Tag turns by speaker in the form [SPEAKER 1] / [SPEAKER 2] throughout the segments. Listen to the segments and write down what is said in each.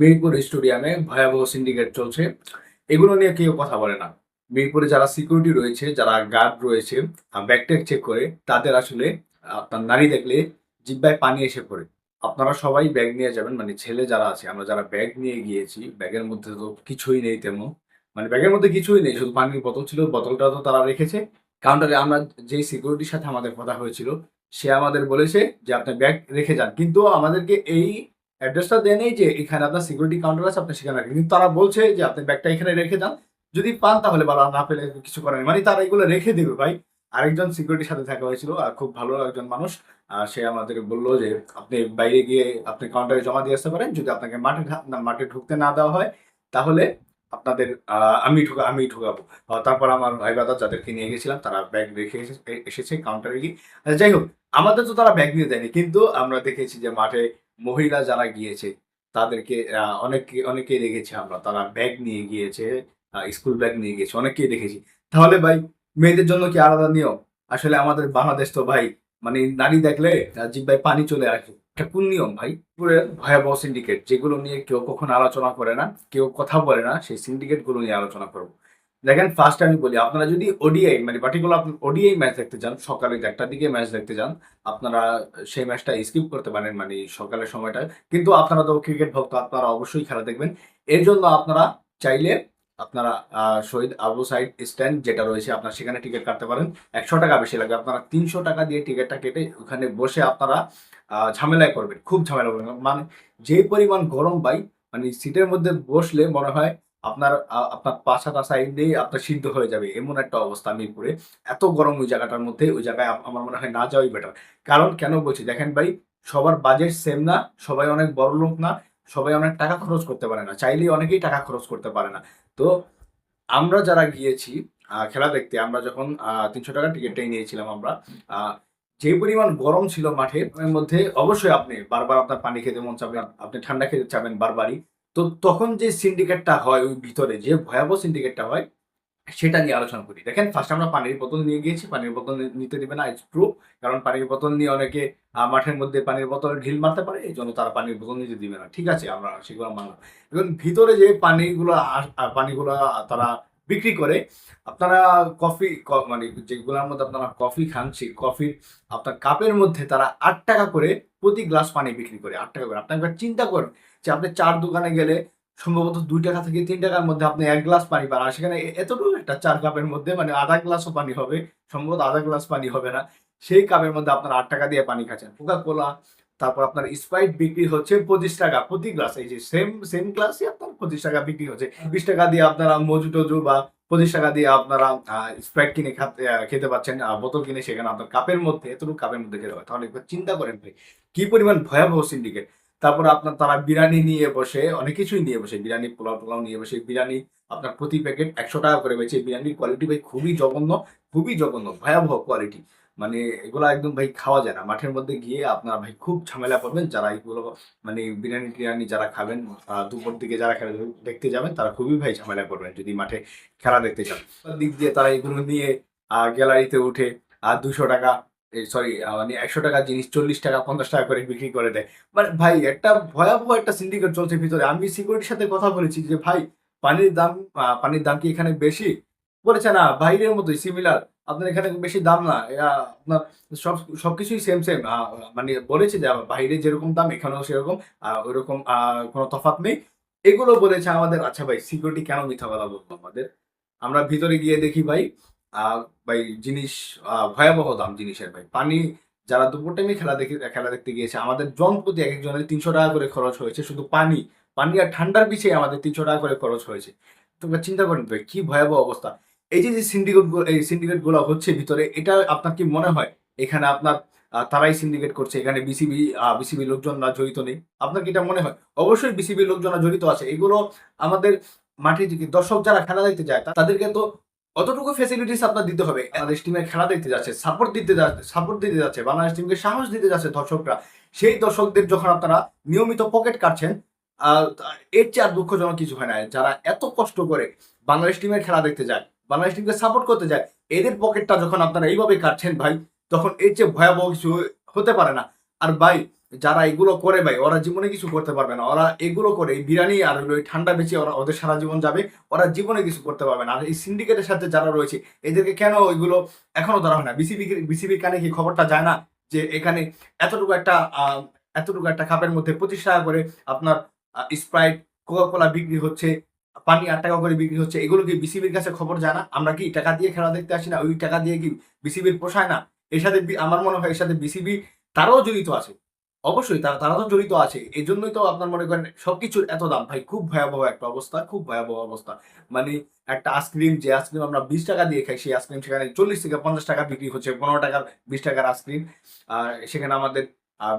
[SPEAKER 1] মিরপুর স্টেডিয়ামে ভয়াবহ সিন্ডিকেট চলছে। এগুলো নিয়ে কেউ কথা বলে না। মিরপুরে যারা সিকিউরিটি রয়েছে, যারা গার্ড রয়েছে ব্যাকটেক চেক করে, তাদের আসলে, আপনার নারী দেখলে জিব্বায় পানি এসে পড়ে। আপনারা সবাই ব্যাগ নিয়ে যাবেন মানে ছেলে যারা আছে, আমরা যারা ব্যাগ নিয়ে গিয়েছি ব্যাগের মধ্যে তো কিছুই নেই তেমন। মানে ব্যাগের মধ্যে কিছুই নেই, শুধু পানির বোতল ছিল, বোতলটা তো তারা রেখেছে। কাউন্টারে আমরা যেই সিকিউরিটির সাথে আমাদের কথা হয়েছিল, সে আমাদের বলেছে যে, আপনি ব্যাগ রেখে যান। কিন্তু আমাদেরকে এই অ্যাড্রেসটা দেয় নেই যে এখানে আপনার সিকিউরিটি কাউন্টার আছে আপনি সেখানে রাখেন। কিন্তু তারা বলছে যে আপনি ব্যাগটা এখানে রেখে যান যদি পান তাহলে ভালো না পেলে কিছু করেন মানে তারা এগুলো রেখে দেবে ভাই। আরেকজন সিকিউরিটির সাথে থাকা হয়েছিল আর খুব ভালো একজন মানুষ। সে আমাদের বলল যে আপনি বাইরে গিয়ে আপনি কাউন্টারে জমা দিয়ে আসতে পারেন। যদি আপনাকে মাঠে মাঠে ঢুকতে না দেওয়া হয় তাহলে আপনাদের আমি ঢুকা আমি ঢুকাবো। তারপর আমার ভাই বাদা যাদেরকে নিয়ে গেছিলাম তারা ব্যাগ রেখে এসেছে কাউন্টারে গিয়ে। আচ্ছা, যাই হোক আমাদের তো তারা ব্যাগ নিয়ে দেয়নি। কিন্তু আমরা দেখেছি যে মাঠে মহিলা যারা গিয়েছে, তাদেরকে অনেকে, অনেকেই দেখেছি আমরা। তারা ব্যাগ নিয়ে গিয়েছে স্কুল ব্যাগ নিয়ে গিয়েছে অনেকেই দেখেছি। তাহলে ভাই, মেয়েদের জন্য কি আলাদা নিয়ম? আসলে আমাদের বাংলাদেশ তো ভাই মানে নারী দেখলে জিব্বায় পানি চলে আসে। এটা কোন নিয়ম ভাই? পুরো ভয়াবহ সিন্ডিকেট যেগুলো নিয়ে কেউ কখনো আলোচনা করে না, কেউ কথা বলে না, সেই সিন্ডিকেটগুলো নিয়ে আলোচনা করব। দেখেন ফার্স্ট আমি বলি, আপনারা যদি ওডিআই মানে পার্টিকুলার ওডিআই ম্যাচ দেখতে চান, সকালে একটার দিকে ম্যাচ দেখতে যান আপনারা সেই ম্যাচটা স্কিপ করতে পারেন মানে সকালের সময়টা কিন্তু আপনারা তো ক্রিকেট ভক্ত, আপনারা অবশ্যই খেলা দেখবেন। এর জন্য আপনারা চাইলে আপনারা শহীদ আবু সাইড স্ট্যান্ড যেটা রয়েছে, আপনারা সেখানে টিকিট কাটতে পারেন। একশো টাকা বেশি লাগবে, আপনারা তিনশো টাকা দিয়ে টিকিটটা কেটে ওখানে বসে আপনারা ঝামেলায় করবেন খুব ঝামেলা করবেন মানে যে পরিমাণ গরম ভাই মানে সিটের মধ্যে বসলে মনে হয় আপনার আপনার পাশা টাশা এমনি আপনার সিদ্ধ হয়ে যাবে, এমন একটা অবস্থা মিরপুরে। এত গরম ওই জায়গাটার মধ্যে, ওই জায়গায় আমার মনে হয় না যাওয়াই বেটার কারণ কেন বলছি? দেখেন ভাই, সবার বাজেট সেম না, সবাই অনেক বড় লোক না, সবাই অনেক টাকা খরচ করতে পারে না। চাইলেই অনেকেই টাকা খরচ করতে পারে না। তো আমরা যারা গিয়েছি খেলা দেখতে, আমরা যখন তিনশো টাকা টিকিটটাই নিয়েছিলাম আমরা যে পরিমাণ গরম ছিল মাঠে মধ্যে অবশ্যই আপনি বারবার আপনার পানি খেতে মন চাবেন আপনি ঠান্ডা খেতে চাবেন বারবারই। তো তখন যে সিন্ডিকেটটা হয় ওই ভিতরে, যে ভয়াবহ সিন্ডিকেটটা হয়, সেটা নিয়ে আলোচনা করি। দেখেন ফার্স্ট আমরা পানির বোতল নিয়ে গিয়েছি, পানির বোতল নিতে দেবে না ইটস ট্রু কারণ পানির বোতল নিয়ে অনেকে মাঠের মধ্যে পানির বোতল ঢিল মারতে পারে, এই জন্য তারা পানির বোতল নিতে দিবে না। ঠিক আছে, আমরা সেগুলো মানলাম। এখন ভিতরে যে পানিগুলো পানিগুলো তারা বিক্রি করে। আপনারা কফি মানে যেগুলোর মধ্যে আপনারা কফি খান, সেই কফির আপনার কাপের মধ্যে তারা আট টাকা করে প্রতি গ্লাস পানি বিক্রি করে, আট টাকা করে। আপনি একবার চিন্তা করেন যে আপনি চার দোকানে গেলে সম্ভবত দুই টাকা থেকে তিন টাকার মধ্যে আপনি এক গ্লাস পানি পান, আর সেখানে এতটুকু একটা চার কাপের মধ্যে মানে আধা গ্লাসও পানি হবে, সম্ভবত আধা গ্লাস পানি হবে না। সেই কাপের মধ্যে আপনার আট টাকা দিয়ে পানি খাচ্ছেন। কোকা কোলা তারপর আপনার স্প্রাইট বিক্রি হচ্ছে পঁচিশ টাকা প্রতি গ্লাস এই যে সেম সেম গ্লাসই আপনার পঁচিশ টাকা বিক্রি হচ্ছে। বিশ টাকা দিয়ে আপনারা মজু টজু বা পঁচিশ টাকা দিয়ে আপনারা স্প্রাইট কিনে খেতে পাচ্ছেন বোতল কিনে সেখানে আপনার কাপের মধ্যে, এতটুকু কাপের মধ্যে খেতে হয়। তাহলে একবার চিন্তা করেন ভাই, কি পরিমাণ ভয়াবহ সিন্ডিকেট তারপর আপনার তারা বিরিয়ানি নিয়ে বসে, অনেক কিছুই নিয়ে বসে, বিরিয়ানি, পোলাও টোলাও নিয়ে বসে, বিরিয়ানি আপনার প্রতি প্যাকেট একশো টাকা করে বেচে, বিরিয়ানির কোয়ালিটি ভাই খুবই জঘন্য খুবই জঘন্য, ভয়াবহ কোয়ালিটি মানে এগুলো একদম ভাই খাওয়া যায় না। মাঠের মধ্যে গিয়ে আপনারা ভাই খুব ঝামেলা করবেন, যারা এগুলো মানে বিরিয়ানি টিরিয়ানি যারা খাবেন দুপুর দিকে যারা খেলা দেখতে যাবেন, তারা খুবই ভাই ঝামেলা করবেন যদি মাঠে খেলা দেখতে চান দিক দিয়ে তারা এগুলো নিয়ে গ্যালারিতে উঠে আর দুশো টাকা সরি মানে একশো টাকা জিনিস, চল্লিশ টাকা, পঞ্চাশ টাকা করে বিক্রি করে দেয়। মানে ভাই একটা ভয়াবহ একটা সিন্ডিকেট চলছে ভিতরে। আমি সিকিউরিটির সাথে কথা বলেছি যে, ভাই, পানির দাম পানির দাম কি এখানে বেশি? বলেছে, না, বাইরের মতোই সিমিলার আপনার এখানে বেশি দাম না। আপনার সব, সবকিছুই সেম সেম মানে বলেছে যে বাইরে যেরকম দাম, এখানেও সেরকম। ওইরকম কোনো তফাৎ নেই। এগুলো বলেছে আমাদের আচ্ছা ভাই সিকিউরিটি কেন মিথ্যা কথা বলব আমাদের? আমরা ভিতরে গিয়ে দেখি ভাই ভাই জিনিস ভয়াবহ দাম জিনিসের ভাই। পানি, যারা দুপুর টাইমে খেলা দেখে, খেলা দেখতে গিয়েছে, আমাদের জন প্রতি এক একজনের তিনশো টাকা করে খরচ হয়েছে শুধু পানি। পানি আর ঠান্ডার পিছিয়ে আমাদের তিনশো টাকা করে খরচ হয়েছে। তোমরা চিন্তা করেন ভাই, কি ভয়াবহ অবস্থা। এই যে যে সিন্ডিকেট এই সিন্ডিকেটগুলো হচ্ছে ভিতরে, এটা আপনার কি মনে হয়? এখানে আপনার তারাই সিন্ডিকেট করছে, এখানে বিসিবি বিসিবি লোকজনরা জড়িত নেই। আপনার কি এটা মনে হয়? অবশ্যই বিসিবি লোকজনরা জড়িত আছে। এগুলো আমাদের মাঠে দর্শক যারা খেলা দেখতে যায় তাদেরকে তো অতটুকু ফেসিলিটিস আপনার দিতে হবে। বাংলাদেশ টিমের খেলা দেখতে যাচ্ছে সাপোর্ট দিতে যাচ্ছে সাপোর্ট দিতে যাচ্ছে, বাংলাদেশ টিমকে সাহস দিতে যাচ্ছে দর্শকরা। সেই দর্শকদের যখন আপনারা নিয়মিত পকেট কাটছেন এর চেয়ে আর দুঃখজনক কিছু হয় না। যারা এত কষ্ট করে বাংলাদেশ টিমের খেলা দেখতে যায় বাংলাদেশ টিমকে সাপোর্ট করতে যায়, এদের পকেটটা যখন আপনারা এইভাবে কাটছেন ভাই, তখন এর চেয়ে ভয়াবহ কিছু হতে পারে না। আর ভাই, যারা এগুলো করে ভাই, ওরা জীবনে কিছু করতে পারবে না। ওরা এগুলো করে, এই বিরিয়ানি আর ওই ঠান্ডা বেঁচে ওরা ওদের সারা জীবন যাবে, ওরা জীবনে কিছু করতে পারবে না। আর এই সিন্ডিকেটের সাথে যারা রয়েছে, এদেরকে কেন ওইগুলো এখনও ধরা হয় না? বিসিবি বিসিবির কানে কি খবরটা যায় না যে এখানে এতটুকু একটা এতটুকু একটা কাপের মধ্যে পঁচিশ টাকা করে আপনার স্প্রাইট কোকা কোলা বিক্রি হচ্ছে? পানি আট টাকা করে বিক্রি হচ্ছে, এগুলো কি বিসিবির কাছে খবর যায় না আমরা কি টাকা দিয়ে খেলা দেখতে আসি না? ওই টাকা দিয়ে কি বিসিবির পোষায় না? এর সাথে আমার মনে হয় এর সাথে বিসিবি তারাও জড়িত আছে। অবশ্যই তারা তারা তো জড়িত আছে। এই জন্যই তো আপনার মনে করেন সবকিছুর এত দাম। ভাই, খুব ভয়াবহ একটা অবস্থা, খুব ভয়াবহ অবস্থা। মানে একটা আইসক্রিম, যে আইসক্রিম আমরা বিশ টাকা দিয়ে খাই, সেই আইসক্রিম সেখানে চল্লিশ থেকে পঞ্চাশ টাকা বিক্রি হচ্ছে, পনেরো টাকার, বিশ টাকার আইসক্রিম। আর সেখানে আমাদের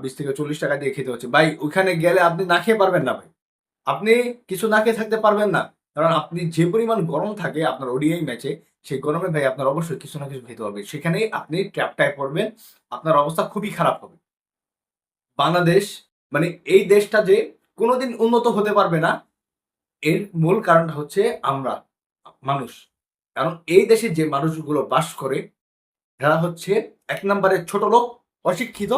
[SPEAKER 1] বিশ থেকে চল্লিশ টাকা দিয়ে খেতে হচ্ছে। ভাই, ওইখানে গেলে আপনি না খেয়ে পারবেন না, ভাই। আপনি কিছু না খেয়ে থাকতে পারবেন না। কারণ আপনি যে পরিমাণ গরম থাকে আপনার ওডিআই ম্যাচে সেই গরমে ভাই আপনার অবশ্যই কিছু না কিছু খেতে হবে। সেখানে আপনি ট্র্যাপটায় পড়বেন, আপনার অবস্থা খুবই খারাপ হবে। বাংলাদেশ মানে এই দেশটা যে কোনোদিন উন্নত হতে পারবে না, এর মূল কারণটা হচ্ছে আমরা, মানুষ। কারণ এই দেশে যে মানুষগুলো বাস করে, এরা হচ্ছে এক নম্বরের ছোট লোক, অশিক্ষিত।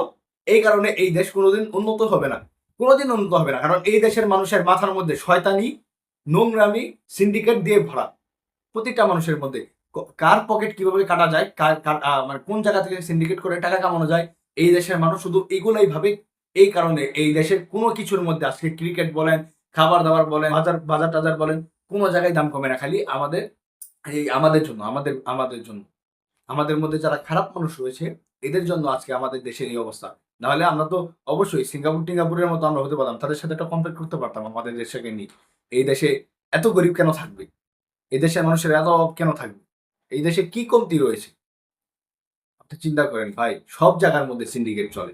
[SPEAKER 1] এই কারণে এই দেশ কোনোদিন উন্নত হবে না। কোনোদিন উন্নত হবে না। কারণ এই দেশের মানুষের মাথার মধ্যে শয়তানি, নোংরামি সিন্ডিকেট দিয়ে ভরা প্রতিটা মানুষের মধ্যে। কার পকেট কীভাবে কাটা যায়, কার মানে কোন জায়গা থেকে সিন্ডিকেট করে টাকা কামানো যায়, এই দেশের মানুষ শুধু এগুলোই ভাবে। এই কারণে এই দেশের কোনো কিছুর মধ্যে আজকে ক্রিকেট বলেন, খাবার দাবার বলেন, বাজার বাজার টাজার বলেন, কোনো জায়গায় দাম কমে না। খালি আমাদের, এই আমাদের জন্য, আমাদের আমাদের জন্য। আমাদের মধ্যে যারা খারাপ মানুষ রয়েছে, এদের জন্য আজকে আমাদের দেশের এই অবস্থা। নাহলে আমরা তো অবশ্যই সিঙ্গাপুর, টিঙ্গাপুরের মতো আমরা হতে পারতাম, তাদের সাথে একটা কম্পেয়ার করতে পারতাম আমাদের দেশকে নিয়ে। এই দেশে এত গরিব কেন থাকবে? এই দেশের মানুষের এত অভাব কেন থাকবে? এই দেশে কি কমতি রয়েছে? আপনি চিন্তা করেন ভাই, সব জায়গার মধ্যে সিন্ডিকেট চলে।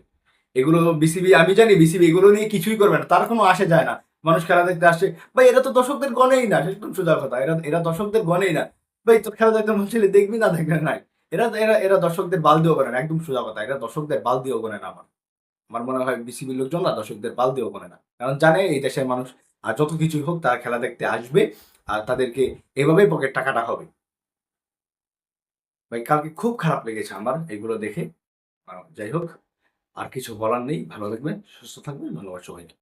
[SPEAKER 1] এগুলো বিসিবি আমি জানি বিসিবি এগুলো নিয়ে কিছুই করবে না, তার কোনো আসে যায় না। মানুষ খেলা দেখতে আসে, ভাই এরা তো দর্শকদের গনেই না একদম সোজা কথা, এরা এরা দর্শকদের গনেই না। ভাই তোর খেলা দেখতে মন ছেলে দেখবি না দেখবে নাই। এরা এরা এরা দর্শকদের বাল দিয়েও করে না, একদম সোজা কথা, এরা দর্শকদের বাল দিয়েও করে না আমার। আমার মনে হয় বিসিবি লোকজন না দর্শকদের পাল দিয়েও করে না। কারণ জানে এই দেশের মানুষ, আর যত কিছুই হোক তারা খেলা দেখতে আসবে, আর তাদেরকে এভাবেই পকেট টাকাটা হবে। ভাই, কালকে খুব খারাপ লেগেছে আমার এগুলো দেখে। যাই হোক, আর কিছু বলার নেই। ভালো থাকবেন, সুস্থ থাকবেন। ধন্যবাদ সবাইকে।